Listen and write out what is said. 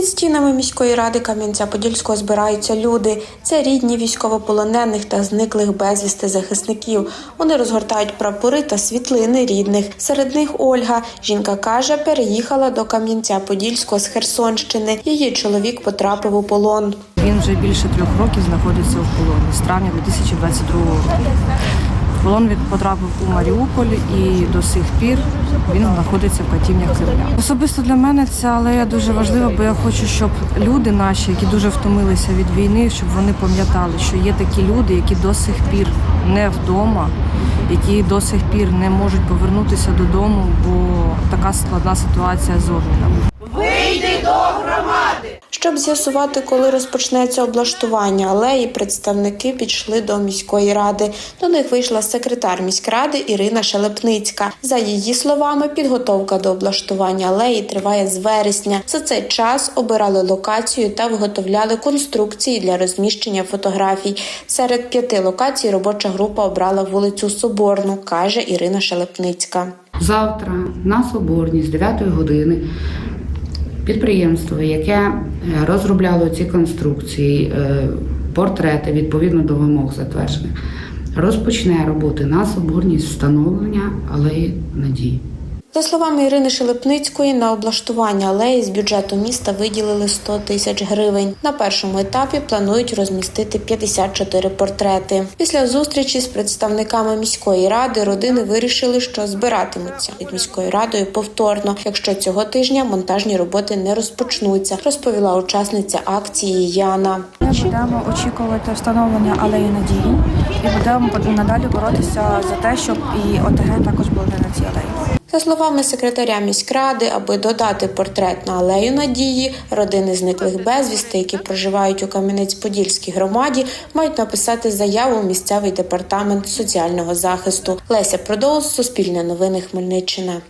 Під стінами міської ради Кам'янця-Подільського збираються люди. Це рідні військовополонених та зниклих безвісти захисників. Вони розгортають прапори та світлини рідних. Серед них Ольга. Жінка каже, переїхала до Кам'янця-Подільського з Херсонщини. Її чоловік потрапив у полон. Він вже більше трьох років знаходиться в полоні з травня 2022 року. Полон він потрапив у Маріуполь і до сих пір він знаходиться в катівнях Кремля. Особисто для мене ця алея дуже важлива, бо я хочу, щоб люди наші, які дуже втомилися від війни, щоб вони пам'ятали, що є такі люди, які до сих пір не вдома, які до сих пір не можуть повернутися додому, бо така складна ситуація з обміном. Щоб з'ясувати, коли розпочнеться облаштування алеї, представники підійшли до міської ради. До них вийшла секретар міськради Ірина Шелепницька. За її словами, підготовка до облаштування алеї триває з вересня. За цей час обирали локацію та виготовляли конструкції для розміщення фотографій. Серед п'яти локацій робоча група обрала вулицю Соборну, каже Ірина Шелепницька. Завтра на Соборній з 9 години підприємство, яке е, розробляло ці конструкції, е, портрети відповідно до вимог затверджених, розпочне роботи на соборність встановлення алеї надії. За словами Ірини Шелепницької, на облаштування алеї з бюджету міста виділили 100 тисяч гривень. На першому етапі планують розмістити 54 портрети. Після зустрічі з представниками міської ради родини вирішили, що збиратимуться під міською радою повторно, якщо цього тижня монтажні роботи не розпочнуться, розповіла учасниця акції Яна. Ми будемо очікувати встановлення алеї надії і будемо надалі боротися за те, щоб і ОТГ також були на цій алеї. За словами секретаря міськради, аби додати портрет на алею надії, родини зниклих безвісти, які проживають у Кам'янець-Подільській громаді, мають написати заяву у місцевий департамент соціального захисту. Леся Продоус, Суспільне новини Хмельниччина.